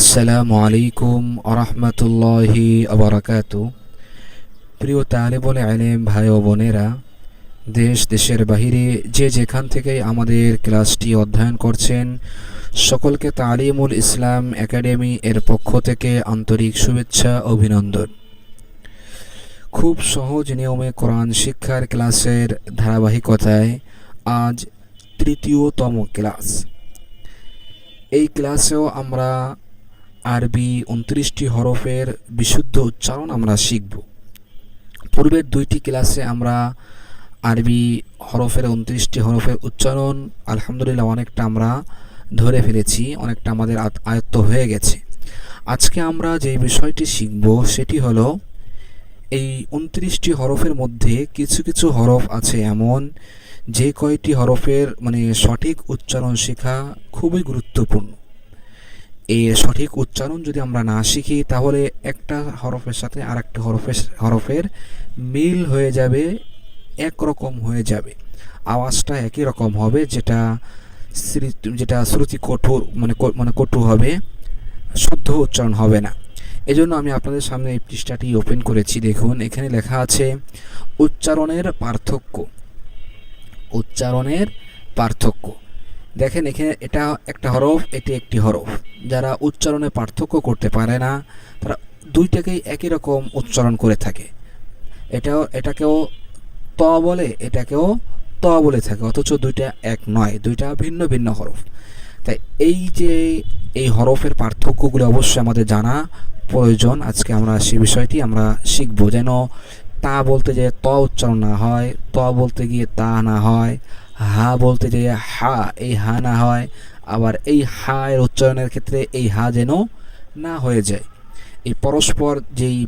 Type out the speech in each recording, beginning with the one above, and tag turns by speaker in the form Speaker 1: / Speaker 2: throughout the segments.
Speaker 1: আসসালামু আলাইকুম আরহামতুল্লাহি আবরাকাত প্রিয় তালেবলে আলেম ভাই ও বোনেরা, দেশ, দেশের বাহিরে যে যেখান থেকে আমাদের ক্লাসটি অধ্যয়ন করছেন, সকলকে তালিমুল ইসলাম একাডেমি এর পক্ষ থেকে আন্তরিক শুভেচ্ছা, অভিনন্দন। খুব সহজ নিয়মে কোরআন শিক্ষার ক্লাসের ধারাবাহিকতায় আজ তৃতীয়তম ক্লাস। এই ক্লাসেও আমরা আরবি উনত্রিশটি হরফের বিশুদ্ধ উচ্চারণ আমরা শিখব। পূর্বের দুইটি ক্লাসে আমরা আরবি হরফের উনত্রিশটি হরফের উচ্চারণ আলহামদুলিল্লাহ অনেকটা আমরা ধরে ফেলেছি, অনেকটা আমাদের আয়ত্ত হয়ে গেছে। আজকে আমরা যে বিষয়টি শিখব সেটি হলো, এই উনত্রিশটি হরফের মধ্যে কিছু কিছু হরফ আছে এমন যে কয়টি হরফের মানে সঠিক উচ্চারণ শেখা খুবই গুরুত্বপূর্ণ। এই সঠিক উচ্চারণ যদি আমরা না শিখি, তাহলে একটা হরফের সাথে আর একটা হরফের হরফের মিল হয়ে যাবে, একরকম হয়ে যাবে। আওয়াজটা একই রকম হবে, যেটা যেটা শ্রুতি কঠোর মানে মানে কটু হবে, শুদ্ধ উচ্চারণ হবে না। এজন্য আমি আপনাদের সামনে এই পৃষ্ঠাটি ওপেন করেছি। দেখুন, এখানে লেখা আছে, উচ্চারণের পার্থক্য। উচ্চারণের পার্থক্য। দেখেন এখানে এটা একটা হরফ, এটি একটি হরফ। যারা উচ্চারণে পার্থক্য করতে পারে না, তারা দুইটাকেই একই রকম উচ্চারণ করে থাকে। এটাও, এটাকেও ত বলে, এটাকেও ত বলে থাকে, অথচ দুইটা এক নয়, দুইটা ভিন্ন ভিন্ন হরফ। তাই এই যে এই হরফের পার্থক্যগুলো অবশ্যই আমাদের জানা প্রয়োজন। আজকে আমরা সেই বিষয়টি আমরা শিখব, যেন তা বলতে যে ত উচ্চারণ না হয়, ত বলতে গিয়ে তা না হয়। হা বলতে যে হা, এই হা না হয়, আবার এই হা এর উচ্চারণের ক্ষেত্রে এই হা যেন না হয়ে যায়। এই পরস্পর যেই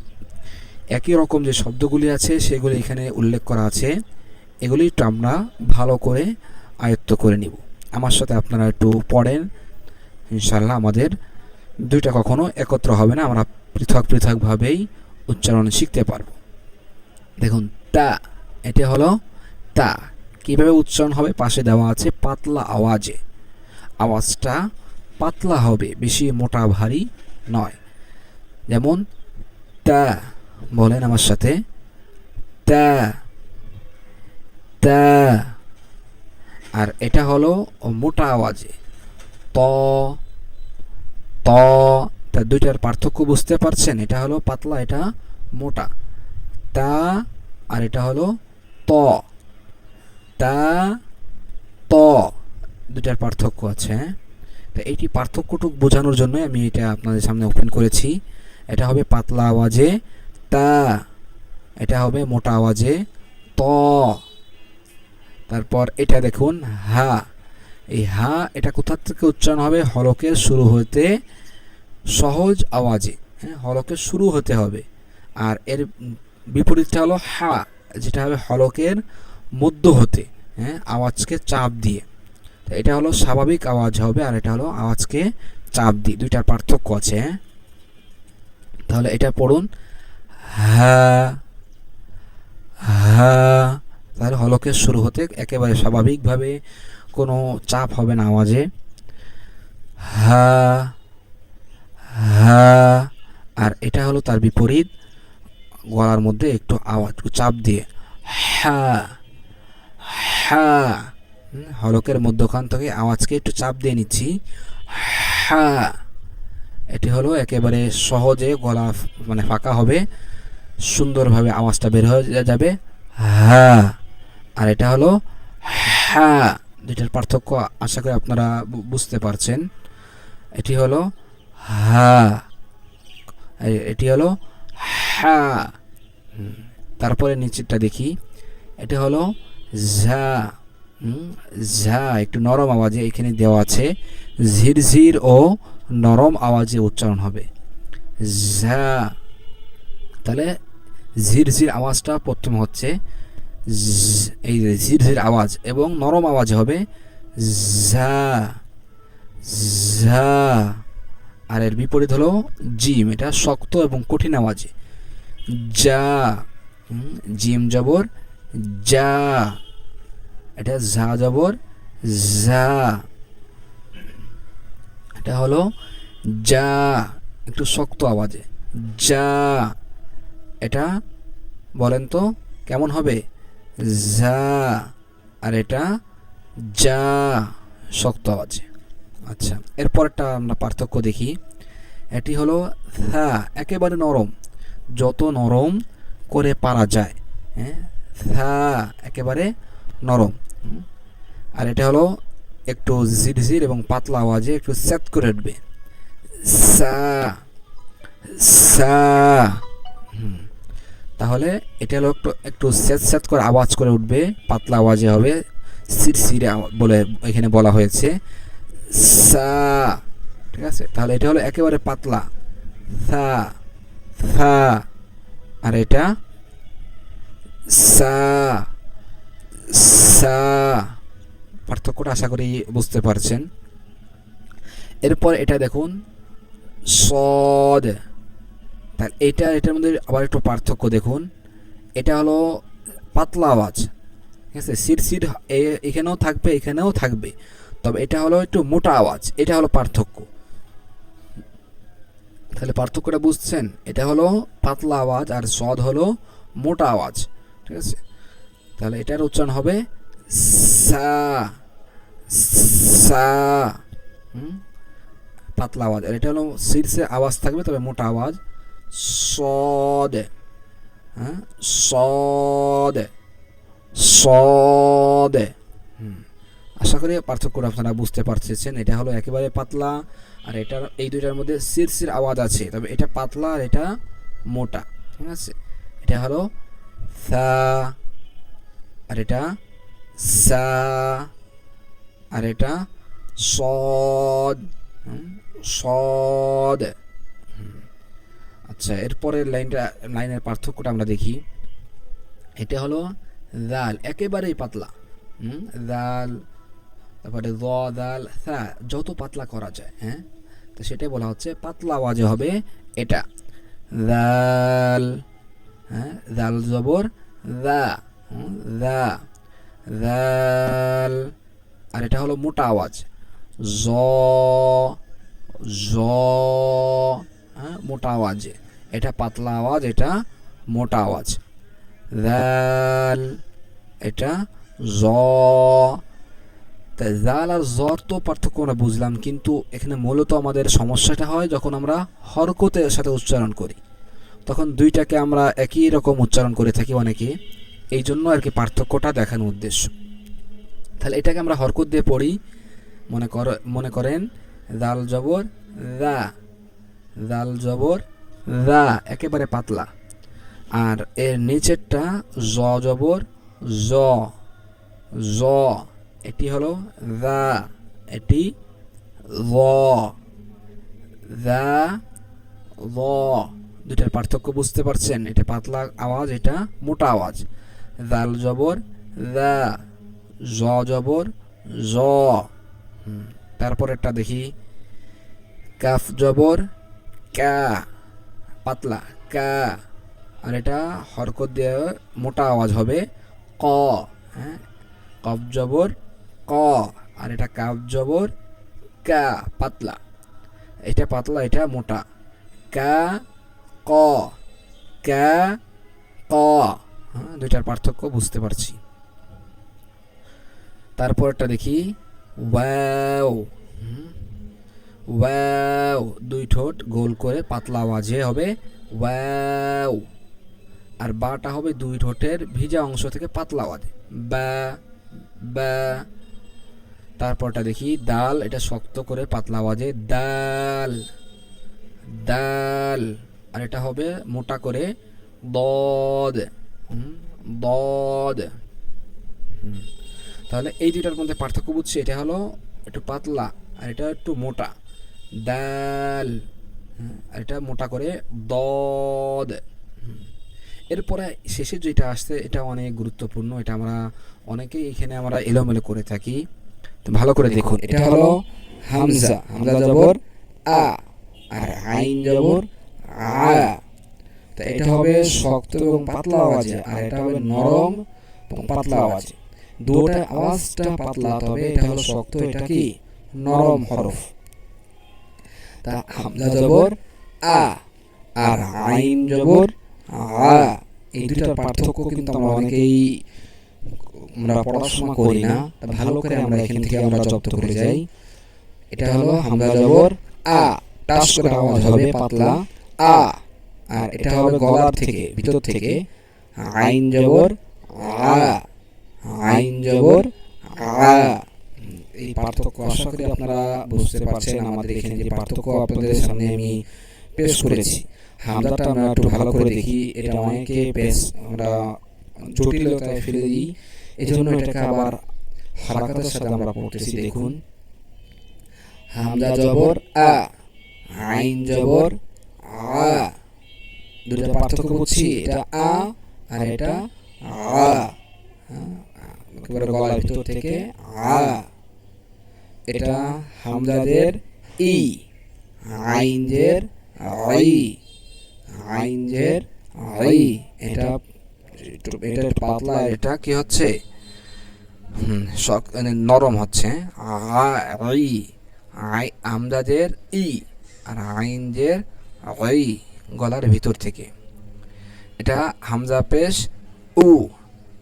Speaker 1: একই রকম যে শব্দগুলি আছে, সেগুলি এখানে উল্লেখ করা আছে। এগুলি একটু আমরা ভালো করে আয়ত্ত করে নিব। আমার সাথে আপনারা একটু পড়েন। ইনশাল্লাহ আমাদের দুইটা কখনো একত্র হবে না, আমরা পৃথক পৃথকভাবেই উচ্চারণ শিখতে পারব। দেখুন, তা, এটা হলো তা। কীভাবে উচ্চারণ হবে? পাশে দেওয়া আছে পাতলা আওয়াজে। আওয়াজটা পাতলা হবে, বেশি মোটা ভারী নয়। যেমন, তা বলেন আমার সাথে। তা তা আর এটা হলো মোটা আওয়াজে। ত ত তা দুইটার পার্থক্য বুঝতে পারছেন? এটা হলো পাতলা, এটা মোটা। তা আর এটা হলো ত। তা, ত দুটার পার্থক্য আছে। তো এইটি পার্থক্যটুক বোঝানোর জন্য আমি এটা আপনাদের সামনে ওপেন করেছি। এটা হবে পাতলা আওয়াজে তা, এটা হবে মোটা আওয়াজে ত। তারপর এটা দেখুন, হা। এই হা, এটা কোথা থেকে উচ্চারণ হবে? হলকের শুরু হতে সহজ আওয়াজে হ্যাঁ? হলকের শুরু হতে হবে। আর এর বিপরীতটা হলো হা, যেটা হবে হলকের মধ্য হতে হ্যাঁ আওয়াজকে চাপ দিয়ে। এটা হলো স্বাভাবিক আওয়াজ হবে আর এটা হলো আওয়াজকে চাপ দিয়ে। দুইটার পার্থক্য আছে হ্যাঁ। তাহলে এটা পড়ুন। হ্যাঁ হ্যাঁ তাহলে হলকে শুরু হতে একেবারে স্বাভাবিকভাবে কোনো চাপ হবে না আওয়াজে। হা হা আর এটা হলো তার বিপরীত, গলার মধ্যে একটু আওয়াজ চাপ দিয়ে। হা হা। হলকের মধ্যখান থেকে আওয়াজকে একটু চাপ দিয়ে নিচ্ছি। হা। এটি হলো একেবারে সহজে গলা মানে ফাঁকা হবে। সুন্দরভাবে আওয়াজটা বের হয়ে যাবে। হা। আর এটা হলো হা, দুইটার পার্থক্য আশা করি আপনারা বুঝতে পারছেন। এটি হলো হা। এটি হলো হা। তারপরে নিচেরটা দেখি। এটা হলো ঝা ঝা, একটু নরম আওয়াজে এখানে দেওয়া আছে। ঝিরঝির ও নরম আওয়াজে উচ্চারণ হবে। ঝা, তাহলে ঝিরঝির আওয়াজটা প্রথম হচ্ছে এই ঝিরঝির আওয়াজ এবং নরম আওয়াজ হবে ঝা ঝা। আর এর বিপরীত হলো জিম, এটা শক্ত এবং কঠিন আওয়াজে। যা জিম জবর, যা। এটা ঝা জবর ঝা এটা হলো যা একটু শক্ত আওয়াজে। যা এটা বলেন তো কেমন হবে? যা আর এটা যা শক্ত আওয়াজে। আচ্ছা এরপরটা আমরা পার্থক্য দেখি। এটি হলো থা, একেবারে নরম। যত নরম করে পারা যায় হ্যাঁ? থা, একেবারে নরম। আর এটা হলো একটু ঝিরঝির এবং পাতলা আওয়াজে একটু সেট করে উঠবে। সা সা তাহলে এটা হলো একটু একটু স্যাঁত স্যাঁত করে আওয়াজ করে উঠবে, পাতলা আওয়াজে হবে সিরসিরে বলে এখানে বলা হয়েছে। সা, ঠিক আছে? তাহলে এটা হলো একেবারে পাতলা। সা সা, আর এটা সা সা পার্থক্যটা আশা করি বুঝতে পারছেন। এরপর এটা দেখুন, সদ। এটা, এটার মধ্যে আবার একটু পার্থক্য দেখুন। এটা হলো পাতলা আওয়াজ, ঠিক আছে? সিট, এ- এখানেও থাকবে এখানেও থাকবে। তবে এটা হলো একটু মোটা আওয়াজ, এটা হলো পার্থক্য। তাহলে পার্থক্যটা বুঝছেন? এটা হলো পাতলা আওয়াজ আর সদ হলো মোটা আওয়াজ, ঠিক আছে? তাহলে এটার উচ্চারণ হবে সা সা? পাতলা আওয়াজ। আর এটা হলো শীর্ষে আওয়াজ থাকবে, তবে মোটা আওয়াজ। সদ হ্যাঁ? সদ সদ। আশা করি পার্থক্যটা আপনারা বুঝতে পারছেন। এটা হলো একেবারে পাতলা, আর এটার, এই দুইটার মধ্যে শীর্ষের আওয়াজ আছে। তবে এটা পাতলা আর এটা মোটা, ঠিক আছে? এটা হলো সা, আর এটা সা, আর এটা সদ সদ। আচ্ছা এরপরের লাইনটা, লাইনের পার্থক্যটা আমরা দেখি। এটা হলো দাল, একেবারেই পাতলা। দাল, তারপরে দ, দাল, থা, যত পাতলা করা যায় হ্যাঁ? তো সেটাই বলা হচ্ছে পাতলা আওয়াজে হবে এটা। দাল হ্যাঁ দাল জবর, দা দা। দাল আর এটা হলো মোটা আওয়াজ। জ জ হ্যাঁ মোটা আওয়াজে। এটা পাতলা আওয়াজ, এটা মোটা আওয়াজ। দাল এটা জ। তা জাল আর জ্বর তো পার্থক্য আমরা বুঝলাম, কিন্তু এখানে মূলত আমাদের সমস্যাটা হয় যখন আমরা হরকতের সাথে উচ্চারণ করি। তখন দুইটাকে আমরা একই রকম উচ্চারণ করে থাকি অনেকে। এই জন্য আর কি পার্থক্যটা দেখানোর উদ্দেশ্য। তাহলে এটাকে আমরা হরকত দিয়ে পড়ি। মনে কর, মনে করেন, দাল জবর, দা। দাল জবর, দা। একেবারে পাতলা। আর এর নিচেরটা জ জবর, জ। জ। এটি হলো দা। এটি ল। দা, ল। দুটার পার্থক্য বুঝতে পারছেন? এটা পাতলা আওয়াজ, এটা মোটা আওয়াজ। দাল জবর দা জ জবর জ তারপর একটা দেখি। কাফ জবর, কা, পাতলা, কা। আর এটা হরকত দিয়ে মোটা আওয়াজ হবে, ক হ্যাঁ? কফ জবর, ক। আর এটা কাফ জবর, কা, পাতলা। এটা পাতলা, এটা মোটা। কা, ক। কা, ক। হ্যাঁ দুইটার পার্থক্য বুঝতে পারছি। তারপরটা দেখি, ওয়াও। ওয়াও। দুই ঠোঁট গোল করে পাতলা আওয়াজে হবে, ওয়াও। আর বাটা হবে দুই ঠোঁটের ভিজা অংশ থেকে পাতলা আওয়াজে, বা বা। তারপরটা দেখি, ডাল। এটা শক্ত করে পাতলা আওয়াজে, ডাল। ডাল। আর এটা হবে মোটা করে, দদ। দদ। তাহলে এই দুইটার মধ্যে পার্থক্য বুঝছি এটা হলো একটু পাতলা আর এটা একটু মোটা হুম, আর এটা মোটা করে দদ। এরপরে শেষে যেটা আসছে এটা অনেক গুরুত্বপূর্ণ এটা আমরা অনেকেই এখানে আমরা এলোমেলো করে থাকি তো ভালো করে দেখুন এটা হলো হামজা হামজা জবর আ আর আইন জবর আ তো এটা হবে শক্ত এবং পাতলা আওয়াজে আর এটা হবে নরম এবং পাতলা আওয়াজে। দুটো আওয়াজটা পাতলা তবে এটা হলো শক্ত এটা কি? নরম হরফ। তা হামজা জবর আ আর আইন জবর আ এই দুটার পার্থক্য কিন্তু আমরা অনেকেই আমরা পড়াশোনা করি না ভালো করে আমরা এখান থেকে আমরা জব্দ করে যাই। এটা হলো হামজা জবর আ টাস করে আওয়াজ হবে পাতলা আ আর এটা হবে গলার থেকে ভিতর থেকে আইন জবর আ আইন জবর আ। এই পার্থক্য আশা করি আপনারা বুঝতে পারছেন আমাদের এখানে যে পার্থক্য আপনাদের সামনে আমি পেশ করেছি। হামজাটা আমরা একটু ভালো করে দেখি এটা অনেকে পেশ আমরা জটিলতায় ফেলে দিই এই জন্য এটাকে আবার হারাকাতের সাথে আমরা পড়তেছি দেখুন। হামজা জবর আ। আইন জবর আ। দুটো পার্থক্য বুঝছি, এটা আ আর এটা আ। একেবারে গলার ভিতর থেকে আ। এটা হামজাদের ই, আইনজের আই আইনজের আই এটা একটু- এটা পাতলা, এটা কি হচ্ছে? মানে নরম হচ্ছে। আই আই আমজাদের ই আর আইনজের আই গলার ভিতর থেকে। এটা হামজা পেশ, উ,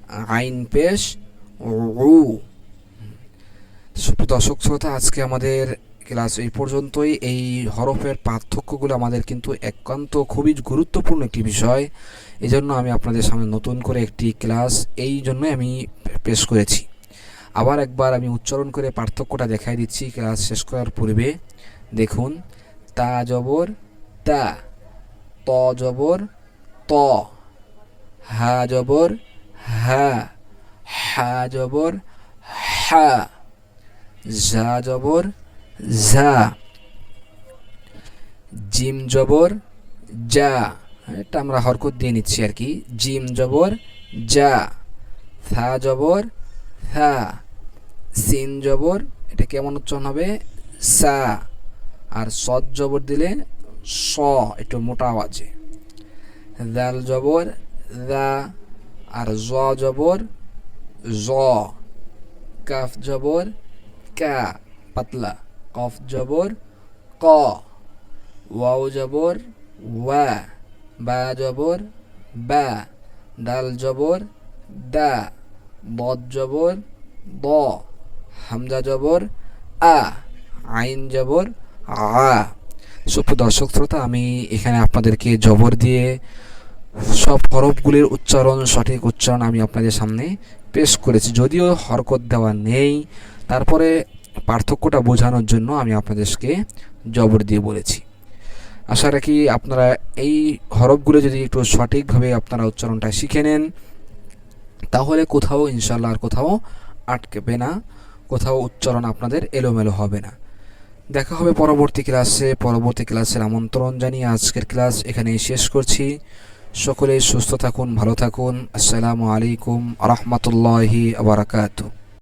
Speaker 1: আইন পেশ উ দর্শক শ্রোতা, আজকে আমাদের ক্লাস এই পর্যন্তই। এই হরফের পার্থক্যগুলো আমাদের কিন্তু একান্ত খুবই গুরুত্বপূর্ণ একটি বিষয়। এই জন্য আমি আপনাদের সামনে নতুন করে একটি ক্লাস এই জন্যই আমি পেশ করেছি। আবার একবার আমি উচ্চারণ করে পার্থক্যটা দেখাই দিচ্ছি ক্লাস শেষ করার পূর্বে। দেখুন, তা, জবর, তা। ত জবর ত হা জবর হা হা জবর হা যা জবর যা জিম জবর যা, এটা আমরা হরকত দিয়ে নিচ্ছি আর কি, জিম জবর যা, থা জবর থা, সিন জবর, এটা কেমন উচ্চারণ হবে? সা, আর সদ জবর দিলে স, একটু মোটা আওয়াজে। দাল জবর দা আর জ জবর, জ। কাফ জবর কা পাতলা। কফ জবর, ক। ওয়াও জবর, ওয়া। বা জবর বা ডাল জবর দা বদ জবর, দ। হামজা জবর, আ। আইন জবর, আ। সুপ্রিয় দর্শক শ্রোতা, আমি এখানে আপনাদেরকে জবর দিয়ে সব হরফগুলির উচ্চারণ, সঠিক উচ্চারণ আমি আপনাদের সামনে পেশ করেছি। যদিও হরকত দেওয়া নেই, তারপরে পার্থক্যটা বোঝানোর জন্য আমি আপনাদেরকে জবর দিয়ে বলেছি। আশা রাখি আপনারা এই হরফগুলো যদি একটু সঠিকভাবে আপনারা উচ্চারণটা শিখে নেন, তাহলে কোথাও ইনশাল্লাহ আর কোথাও আটকেবে না, কোথাও উচ্চারণ আপনাদের এলোমেলো হবে না। দেখা হবে পরবর্তী ক্লাসে, পরবর্তী ক্লাসের আমন্ত্রণ জানিয়ে আজকের ক্লাস এখানেই শেষ করছি। সকলে সুস্থ থাকুন, ভালো থাকুন। আসসালামু আলাইকুম রহমতুল্লাহি আবরাকাতু